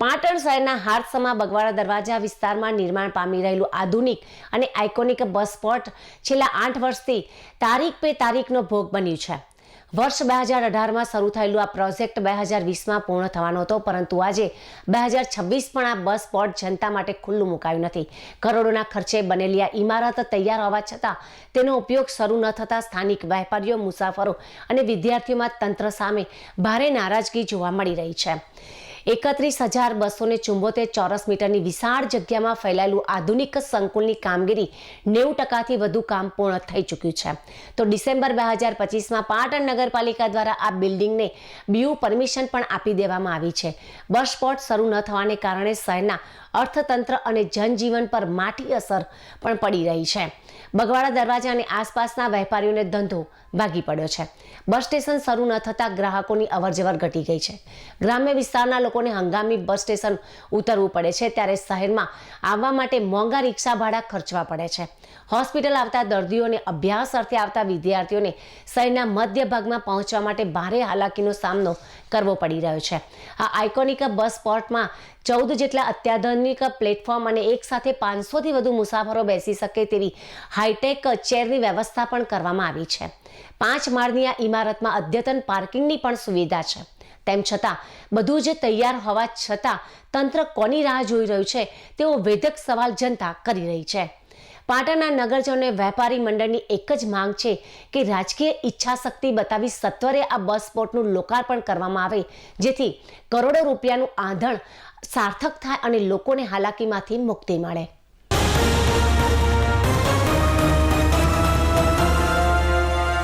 પાટણ શહેરના હારસમા બગવાડા દરવાજા વિસ્તારમાં નિર્માણ પામી રહેલું આધુનિક અને આઇકોનિક બસ સ્પોટ છેલ્લા આઠ વર્ષથી તારીખ પે તારીખનો ભોગ બન્યું છે. વર્ષ બે હજાર અઢારમાં શરૂ થયેલું આ પ્રોજેક્ટ બે હજાર વીસમાં પૂર્ણ થવાનો હતો, પરંતુ આજે બે હજાર છવ્વીસ પણ આ બસ સ્પોટ જનતા માટે ખુલ્લું મુકાયું નથી. કરોડોના ખર્ચે બનેલી આ ઇમારત તૈયાર હોવા છતાં તેનો ઉપયોગ શરૂ ન થતાં સ્થાનિક વેપારીઓ, મુસાફરો અને વિદ્યાર્થીઓમાં તંત્ર સામે ભારે નારાજગી જોવા મળી રહી છે. એકત્રીસ હજાર બસો ને ચુંબોતેર ચોરસ મીટરની વિશાળ જગ્યામાં ફેલાયેલું આધુનિક સંકુલની કામગીરી નેવું ટકાથી વધુ કામ પૂર્ણ થઈ ચૂક્યું છે. તો ડિસેમ્બર બે હજાર પચીસમાં પાટણ નગરપાલિકા દ્વારા આ બિલ્ડિંગને બીયુ પરમિશન પણ આપી દેવામાં આવી છે. બસ સ્પોટ શરૂ ન થવાને કારણે શહેરના અર્થતંત્ર અને જનજીવન પર માઠી અસર પણ પડી રહી છે. બગવાડા દરવાજા અને આસપાસના વેપારીઓને ધંધો ભાગી પડ્યો છે. બસ સ્ટેશન શરૂ ન થતાં ગ્રાહકોની અવરજવર ઘટી ગઈ છે. ગ્રામ્ય વિસ્તારના લોકોને હંગામી બસ સ્ટેશન ઉતરવું પડે છે ત્યારે શહેરમાં આવવા માટે મોંઘા રિક્ષા ભાડા ખર્ચવા પડે છે. હોસ્પિટલ આવતા દર્દીઓને અભ્યાસ અર્થે આવતા વિદ્યાર્થીઓને શહેરના મધ્ય ભાગમાં પહોંચવા માટે ભારે હાલાકીનો સામનો કરવો પડી રહ્યો છે. આ આઇકોનિક બસ સ્પોટમાં ચૌદ જેટલા અત્યાધુનિક પ્લેટફોર્મ અને એક સાથે પાંચસોથી વધુ મુસાફરો બેસી શકે તેવી હાઈટેક ચેરની વ્યવસ્થા પણ કરવામાં આવી છે. પાંચ માળની આ ઇમારતમાં અદ્યતન પાર્કિંગની પણ સુવિધા છે. તેમ છતાં, બધું જ તૈયાર હોવા છતાં તંત્ર કોની રાહ જોઈ રહ્યું છે, તેવો વેધક સવાલ જનતા કરી રહી છે. પાટણના નગરજનોને વેપારી મંડળની એક જ માંગ છે કે રાજકીય ઈચ્છાશક્તિ બતાવી સત્વરે આ બસ સ્પોટનું લોકાર્પણ કરવામાં આવે, જેથી કરોડો રૂપિયાનું આંધણ સાર્થક થાય અને લોકોને હાલાકીમાંથી મુક્તિ મળે.